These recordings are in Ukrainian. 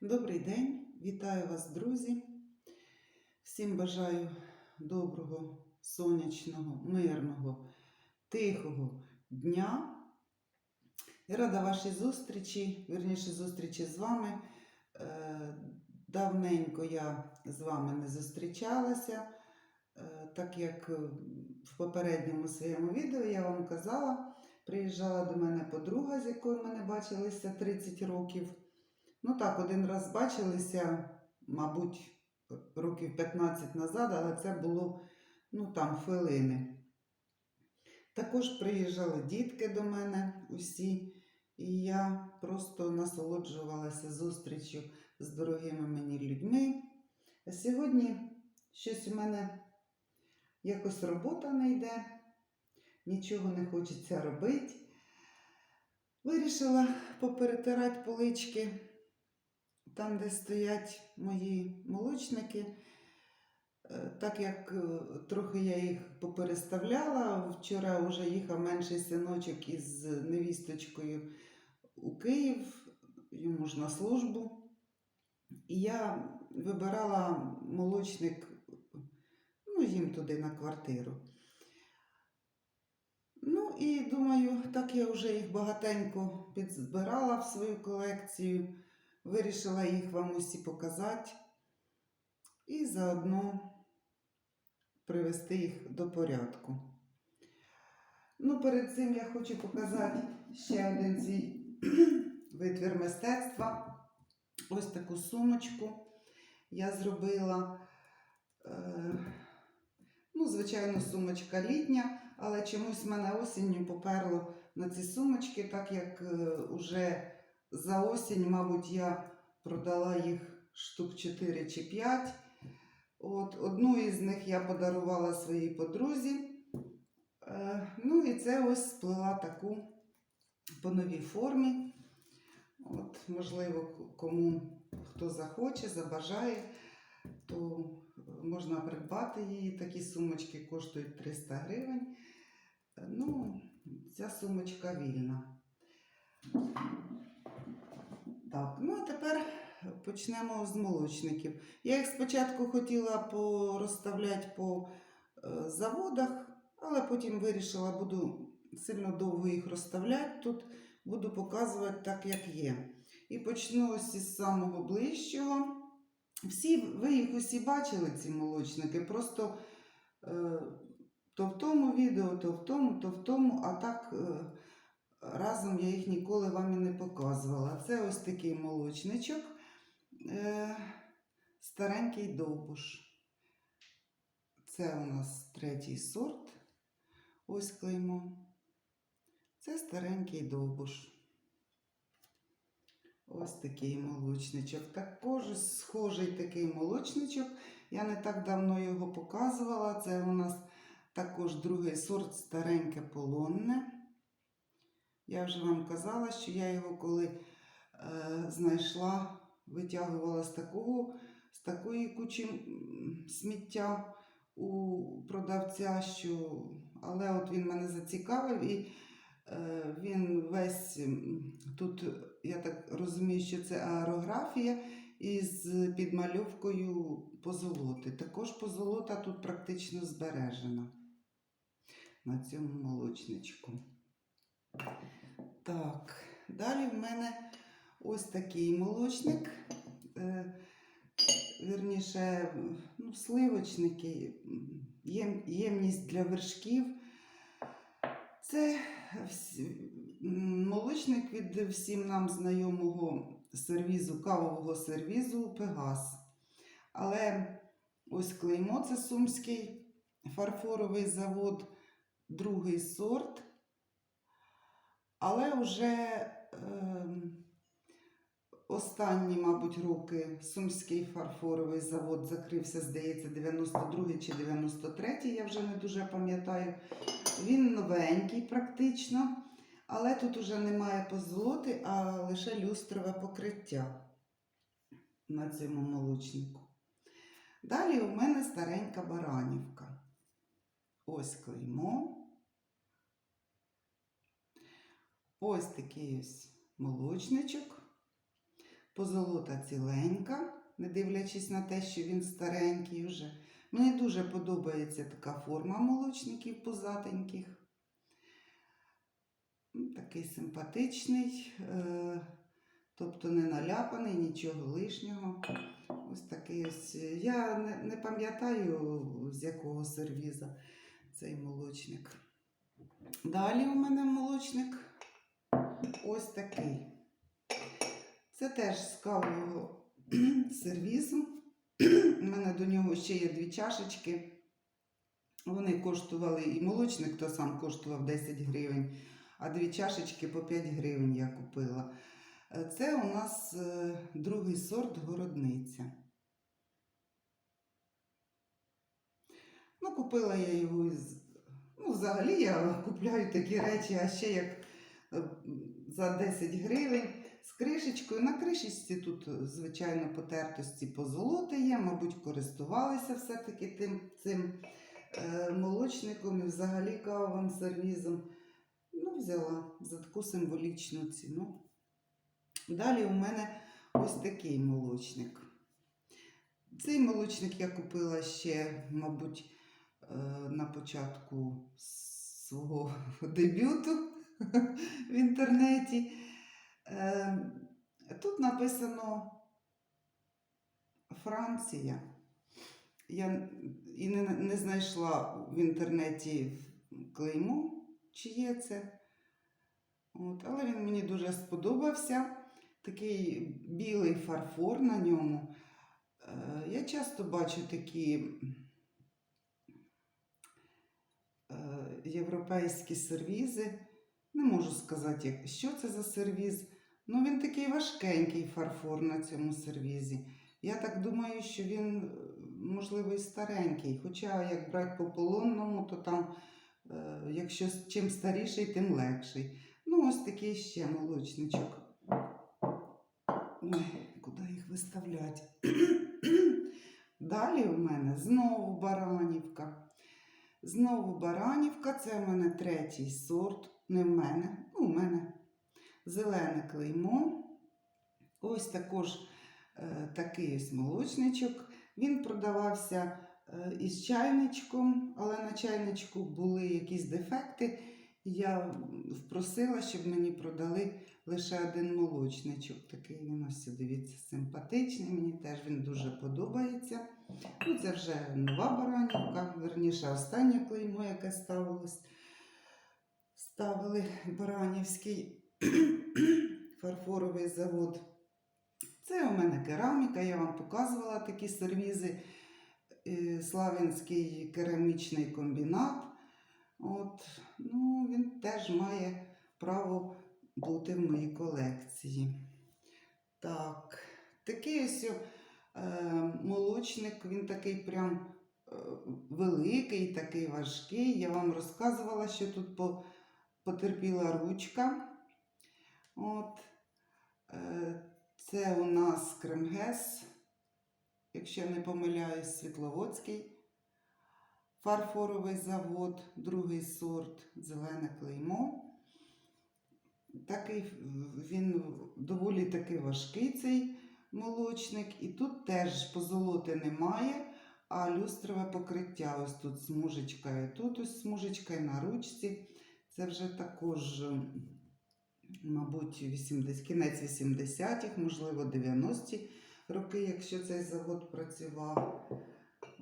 Добрий день, вітаю вас, друзі. Всім бажаю доброго, сонячного, мирного, тихого дня. І рада вашій зустрічі, вірніше зустрічі з вами. Е, Давненько я з вами не зустрічалася, е, так як в попередньому своєму відео я вам казала, приїжджала до мене подруга, з якою ми не бачилися 30 років. Ну так, один раз бачилися, мабуть, років 15 назад, але це було ну там хвилини. Також приїжджали дітки до мене усі, і я просто насолоджувалася зустрічю з дорогими мені людьми. А сьогодні щось у мене якось робота не йде, нічого не хочеться робити. Вирішила поперетирати полички там, де стоять мої молочники. Е, Так як е, трохи я їх попереставляла, вчора вже їхав менший синочок із невісточкою у Київ, йому ж на службу. І я вибирала молочник, ну, їм туди на квартиру. Ну і думаю, так я вже їх багатенько підзбирала в свою колекцію, вирішила їх вам усі показати і заодно привести їх до порядку. Ну, перед цим я хочу показати ще один свій витвір мистецтва. Ось таку сумочку я зробила. Е, ну, звичайно, сумочка літня, але чомусь мене осінню поперло на ці сумочки, так як е, уже за осінь, мабуть, я продала їх штук 4 чи 5. От, одну із них я подарувала своїй подрузі. Е, ну і це ось сплела таку по новій формі. От, можливо, кому хто захоче, забажає, то можна придбати її. Такі сумочки коштують 300 гривень. Е, Ну, ця сумочка вільна. Так, ну а тепер почнемо з молочників. Я їх спочатку хотіла порозставляти по е, заводах, але потім вирішила, буду сильно довго їх розставляти тут, буду показувати так, як є. І почну ось самого ближчого. Всі, ви їх усі бачили, ці молочники, просто е, то в тому відео, то в тому, то в тому, а так е, разом я їх ніколи вам і не показувала. Це ось такий молочничок, е, старенький довбуш. Це у нас третій сорт. Ось клеймо. Це старенький довбуш. Ось такий молочничок. Також схожий такий молочничок. Я не так давно його показувала. Це у нас також другий сорт стареньке полонне. Я вже вам казала, що я його коли е, знайшла, витягувала з такого, з такої кучі сміття у продавця, що... але от він мене зацікавив і е, він весь тут, я так розумію, що це аерографія із підмальовкою позолоти. Також позолота тут практично збережена на цьому молочничку. Так, далі в мене ось такий молочник. Е, вірніше, ну, сливочники, єм, ємність для вершків. Це молочник від всім нам знайомого сервізу, кавового сервізу Пегас. Але ось клеймо це сумський фарфоровий завод, другий сорт. Але вже ем, останні, мабуть, роки Сумський фарфоровий завод закрився, здається, 92 чи 93, я вже не дуже пам'ятаю. Він новенький практично, але тут уже немає позолоти, а лише люстрове покриття на цьому молочнику. Далі у мене старенька баранівка. Ось клеймо. Ось такий ось молочничок. Позолота ціленька, не дивлячись на те, що він старенький вже. Мені дуже подобається така форма молочників позатеньких. Ну, Такий симпатичний, е, тобто не наляпаний, нічого лишнього. Ось такий ось. Я не, не пам'ятаю, з якого сервіза цей молочник. Далі у мене молочник ось такий. Це теж з кавового сервізу. У мене до нього ще є дві чашечки. Вони коштували, і молочник то сам коштував 10 гривень, а дві чашечки по 5 гривень я купила. Е, Це у нас е, другий сорт городниця. Ну, купила я його із. Ну, взагалі я купляю такі речі, а ще як е, за 10 гривень з кришечкою. На кришечці тут, звичайно, потертості позолоти є, мабуть, користувалися все-таки тим цим е, молочником і взагалі кавовим сервізом. Ну, взяла за таку символічну ціну. Далі у мене ось такий молочник. Цей молочник я купила ще, мабуть, е, на початку свого дебюту в інтернеті. Е, Тут написано Франція. Я і не, не знайшла в інтернеті клейму, чи є це. От, але він мені дуже сподобався. Такий білий фарфор на ньому. Е, Я часто бачу такі е, європейські сервізи. Не можу сказати, що це за сервіз. Ну, він такий важкенький фарфор на цьому сервізі. Я так думаю, що він, е, можливо, і старенький. Хоча, як брати по полонному, то там, е, якщо чим старіший, тим легший. Ну, ось такий ще молочничок. Ой, куди їх виставляти? Далі у мене знову баранівка. Знову баранівка, це в мене третій сорт. Не в мене, ну, у мене зелене клеймо. Ось також е, такий ось молочничок. Він продавався е, із чайничком, але на чайничку були якісь дефекти. Я впросила, щоб мені продали лише один молочничок. Такий він ось, дивіться, симпатичний. Мені теж він дуже подобається. Ну, це вже нова баранівка, верніше, останнє клеймо, яке ставилось. Ставили Баранівський фарфоровий завод. Це у мене кераміка, я вам показувала такі сервізи. Е, Славянський керамічний комбінат. От, ну, він теж має право бути в моїй колекції. Так, такий ось е, молочник, він такий прям е, великий, такий важкий. Я вам розказувала, що тут по, потерпіла ручка. От, е, це у нас Кремгес, якщо я не помиляюсь, Світловодський. Фарфоровий завод, другий сорт, зелене клеймо. Такий він доволі таки важкий цей молочник. І тут теж позолоти немає, а люстрове покриття. Ось тут смужечка і тут ось смужечка і на ручці. Це вже також, мабуть, 80, кінець 80-х, можливо, 90-ті роки, якщо цей завод працював.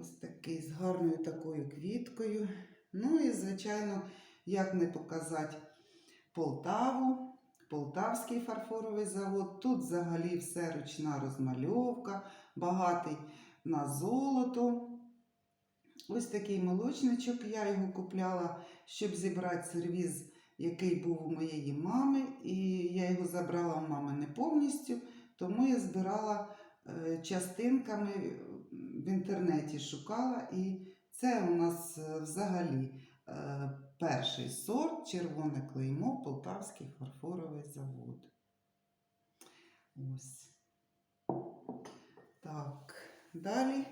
Ось такий з гарною такою квіткою. Ну і, звичайно, як не показати Полтаву, Полтавський фарфоровий завод. Тут взагалі все ручна розмальовка, багатий на золото. Ось такий молочничок. Я його купляла, щоб зібрати сервіз, який був у моєї мами. І я його забрала у мами не повністю, тому я збирала е, частинками в інтернеті шукала. І це у нас е, взагалі е, перший сорт червоне клеймо Полтавський фарфоровий завод. Ось. Так, далі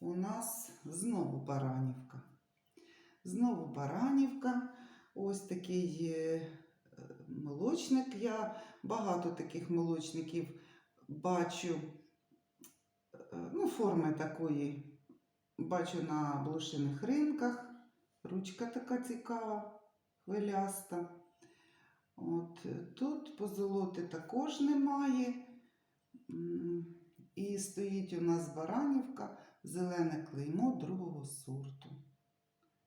у нас знову Баранівка. Знову Баранівка. Ось такий е, молочник. Я багато таких молочників бачу е, ну, форми такої, бачу на блошиних ринках. Ручка така цікава, хвиляста. От, е, тут позолоти також немає. І стоїть у нас баранівка, зелене клеймо другого сорту.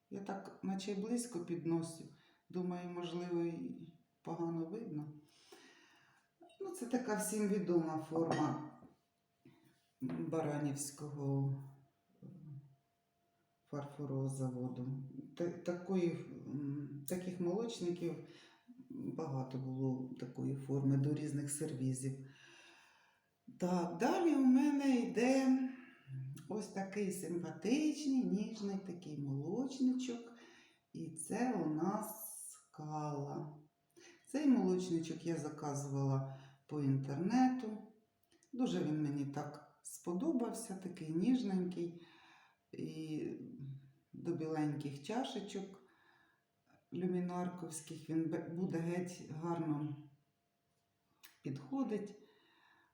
Я так, наче близько підносю. Думаю, можливо, і погано видно. Ну, це така всім відома форма Баранівського е, фарфорового заводу. Такої, таких молочників багато було такої форми до різних сервізів. Так, далі у мене йде ось такий симпатичний, ніжний такий молочничок. І це у нас скала. Цей молочничок я заказувала по інтернету. Дуже він мені так сподобався, такий ніжненький і до біленьких чашечок люмінарковських. Він буде геть гарно підходить.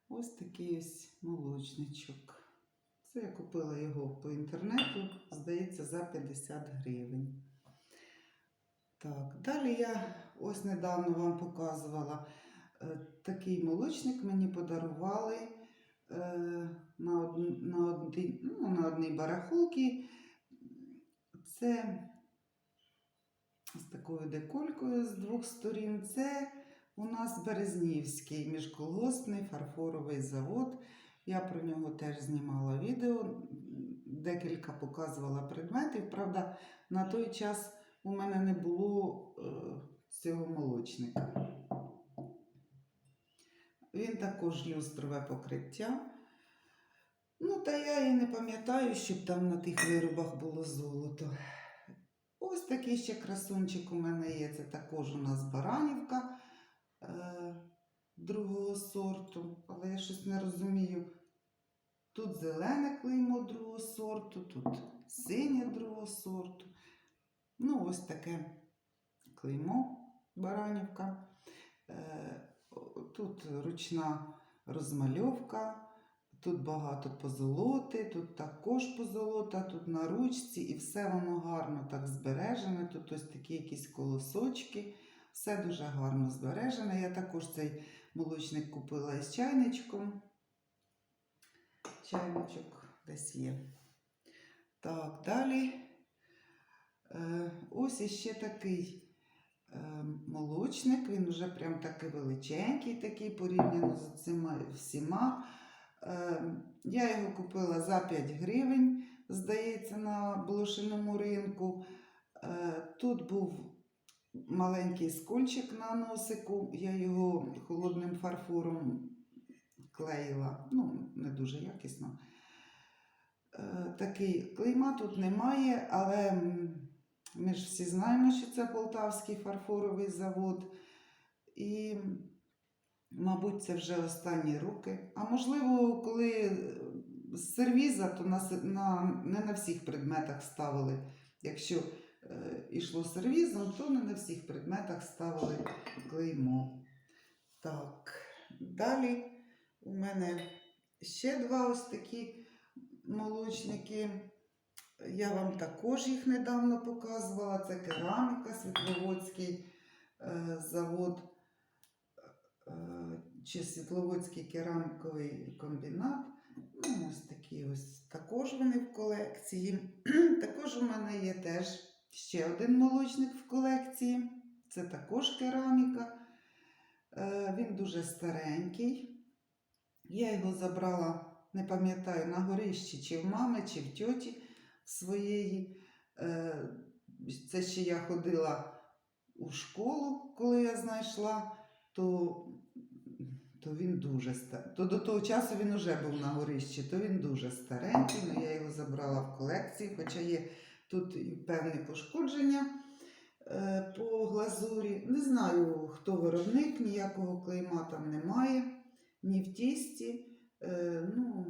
Ось такий ось молочничок. Це я купила його по інтернету, здається, за 50 гривень. Так, далі я ось недавно вам показувала е, такий молочник мені подарували е, на, од, на, одній, ну, на одній барахолці. Це з такою деколькою з двох сторін. Це у нас Березнівський міжколгоспний фарфоровий завод. Я про нього теж знімала відео, декілька показувала предметів. Правда, на той час у мене не було е, цього молочника. Він також люстрове покриття. Ну, та я і не пам'ятаю, щоб там на тих виробах було золото. Ось такий ще красунчик у мене є. Це також у нас баранівка е, другого сорту, але я щось не розумію. Тут зелене клеймо другого сорту, тут синє другого сорту. Ну, ось таке клеймо баранівка. Е, Тут ручна розмальовка, тут багато позолоти, тут також позолота, тут на ручці, і все воно гарно так збережене. Тут ось такі якісь колосочки. Все дуже гарно збережене. Я також цей молочник купила із чайничком. Чайничок десь є. Так, далі. Е, ось іще такий е, молочник. Він вже прям такий величенький, такий порівняно з цими всіма. Е, я його купила за 5 гривень, здається, на блошиному ринку. Тут був маленький скольчик на носику. Я його холодним фарфором клеїла. Ну, не дуже якісно. Е, Такий клейма тут немає, але ми ж всі знаємо, що це Полтавський фарфоровий завод. І, мабуть, це вже останні роки. А можливо, коли е, з сервіза, то на, на, не на всіх предметах ставили. Якщо е, йшло сервізом, то не на всіх предметах ставили клеймо. Так, далі у мене ще два ось такі молочники. Я вам також їх недавно показувала. Це кераміка, Світловодський е, завод е, чи Світловодський кераміковий комбінат. Ну, ось такі ось. Також вони в колекції. також у мене є теж ще один молочник в колекції. Це також кераміка. Е, він дуже старенький. Я його забрала, не пам'ятаю, на горищі, чи в мами, чи в тьоті своєї. Е, Це ще я ходила у школу, коли я знайшла, то, то він дуже ста- То до того часу він вже був на горищі, то він дуже старенький, але я його забрала в колекцію, хоча є тут і певні пошкодження е, по глазурі. Не знаю, хто виробник, ніякого клейма там немає, ні в тісті. Е, ну,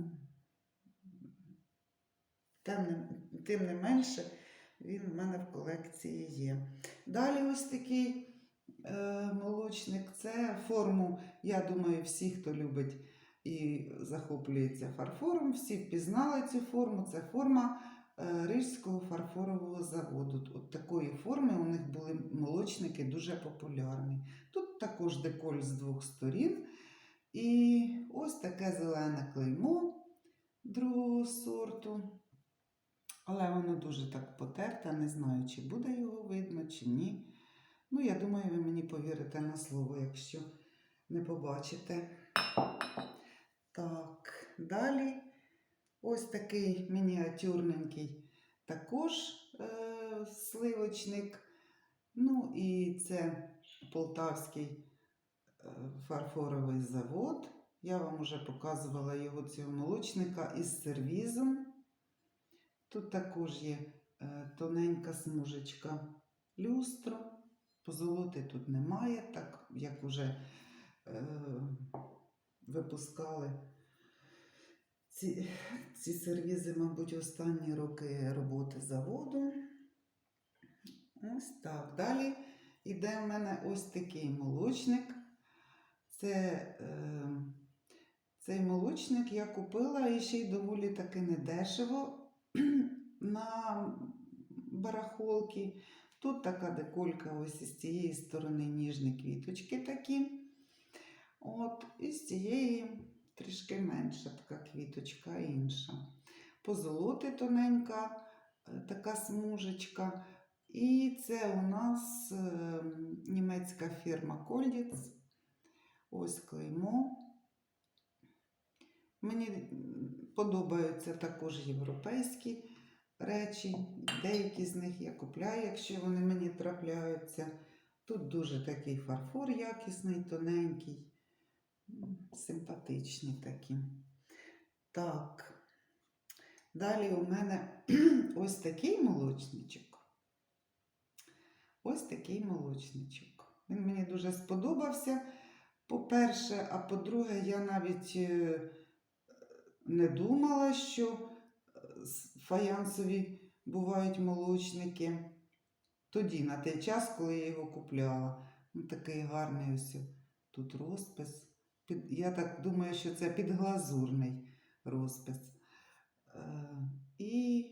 тим не, менше, він в мене в колекції є. Далі ось такий е, молочник. Це форму, я думаю, всі, хто любить і захоплюється фарфором. Всі впізнали цю форму. Це форма е, Рижського фарфорового заводу. От такої форми у них були молочники дуже популярні. Тут також деколь з двох сторін. І ось таке зелене клеймо другого сорту. Але воно дуже так потерте, не знаю, чи буде його видно, чи ні. Ну, я думаю, ви мені повірите на слово, якщо не побачите. Так, далі ось такий мініатюрненький також е, сливочник. Ну і це Полтавський фарфоровий завод. Я вам вже показувала його цього молочника із сервізом. Тут також є е, тоненька смужечка люстро. Позолоти тут немає, так як вже е, випускали ці, ці сервізи, мабуть, останні роки роботи заводу. Ось так. Далі йде в мене ось такий молочник. Це, е, цей молочник я купила і ще й доволі таки недешево на барахолки. Тут така деколька ось із цієї сторони ніжні квіточки такі. От, і з цієї трішки менша така квіточка інша. Позолоти тоненька, е, така смужечка. І це у нас е, німецька фірма Кольдіц. Ось клеймо. Мені подобаються також європейські речі. Деякі з них я купляю, якщо вони мені трапляються. Тут дуже такий фарфор якісний, тоненький, м, симпатичні такі. Так. Далі у мене ось такий молочничок. Ось такий молочничок. Він мені дуже сподобався. По-перше, а по-друге, я навіть е, не думала, що е, фаянсові бувають молочники. Тоді, на той час, коли я його купляла. Ну, такий гарний ось тут розпис. Я так думаю, що це підглазурний розпис. Е, і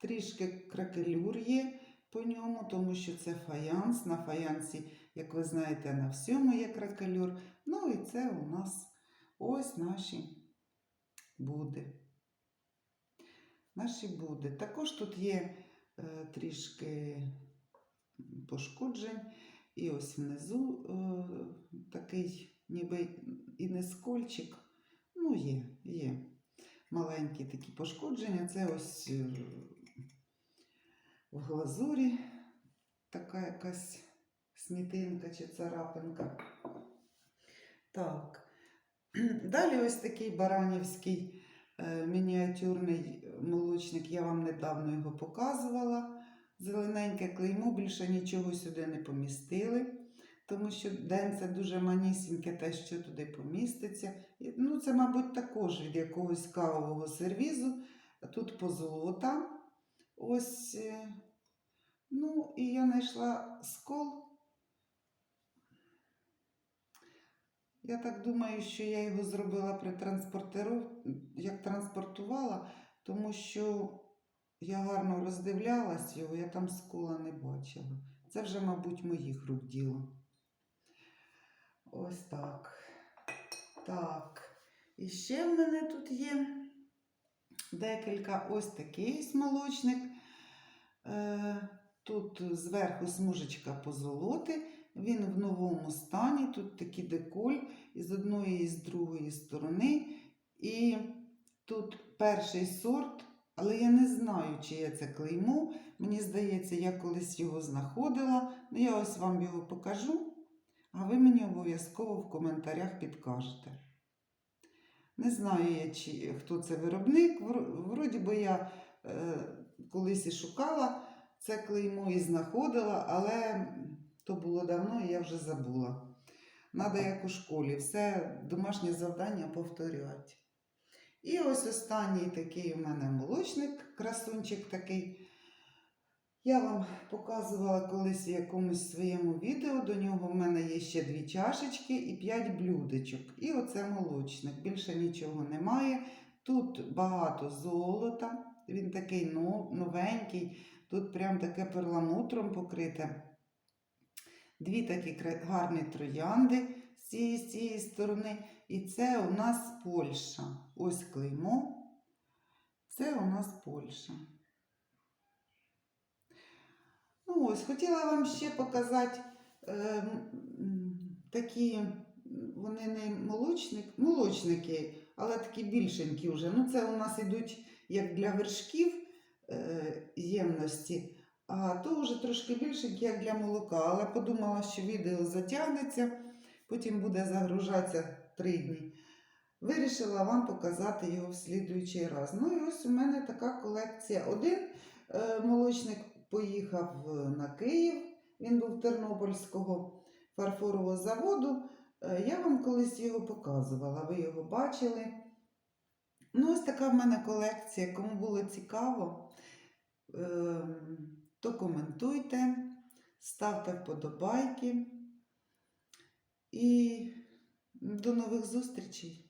трішки кракелюр є по ньому, тому що це фаянс. На фаянсі, як ви знаєте, на всьому є кракелюр. Ну і це у нас ось наші буди. Наші буди. Також тут є е, трішки пошкоджень. І ось внизу е, такий ніби і не скольчик. Ну, є, є маленькі такі пошкодження. Це ось е, в глазурі така якась смітинка чи царапинка. Так. Далі ось такий баранівський е, мініатюрний молочник. Я вам недавно його показувала. Зелененьке клеймо, більше нічого сюди не помістили. Тому що день це дуже манісіньке те, що туди поміститься. Ну, це, мабуть, також від якогось кавового сервізу. Тут позолота. Ось. е, Ну, і я знайшла скол. Я так думаю, що я його зробила при транспортиру, як транспортувала, тому що я гарно роздивлялась його, я там скола не бачила. Це вже, мабуть, моїх рук діло. Ось так. Так. І ще в мене тут є декілька ось такий ось молочник. Е, Тут зверху смужечка позолоти, він в новому стані, тут такий деколь із одної і з другої сторони. І тут перший сорт, але я не знаю, чи є це клеймо. Мені здається, я колись його знаходила. Ну, я ось вам його покажу, а ви мені обов'язково в коментарях підкажете. Не знаю я, чи, хто це виробник. Вроді би я е, колись і шукала це клеймо і знаходила, але то було давно і я вже забула. Надо як у школі, все домашнє завдання повторювати. І ось останній такий у мене молочник, красунчик такий. Я вам показувала колись в якомусь своєму відео. До нього в мене є ще дві чашечки і п'ять блюдечок. І оце молочник. Більше нічого немає. Тут багато золота. Він такий новенький. Тут прям таке перламутром покрите. Дві такі гарні троянди з цієї, з цієї сторони. І це у нас Польща. Ось клеймо. Це у нас Польща. Ну ось, хотіла вам ще показати е, такі, вони не молочник, молочники, але такі більшенькі вже. Ну, це у нас йдуть як для вершків е, ємності, а то вже трошки більшенькі, як для молока. Але подумала, що відео затягнеться, потім буде загружатися три дні. Вирішила вам показати його в слідуючий раз. Ну і ось у мене така колекція. Один е, молочник поїхав е, на Київ, він був Тернопільського фарфорового заводу. Е, Я вам колись його показувала, ви його бачили. Ну, ось така в мене колекція. Кому було цікаво, е, то коментуйте, ставте вподобайки. І до нових зустрічей!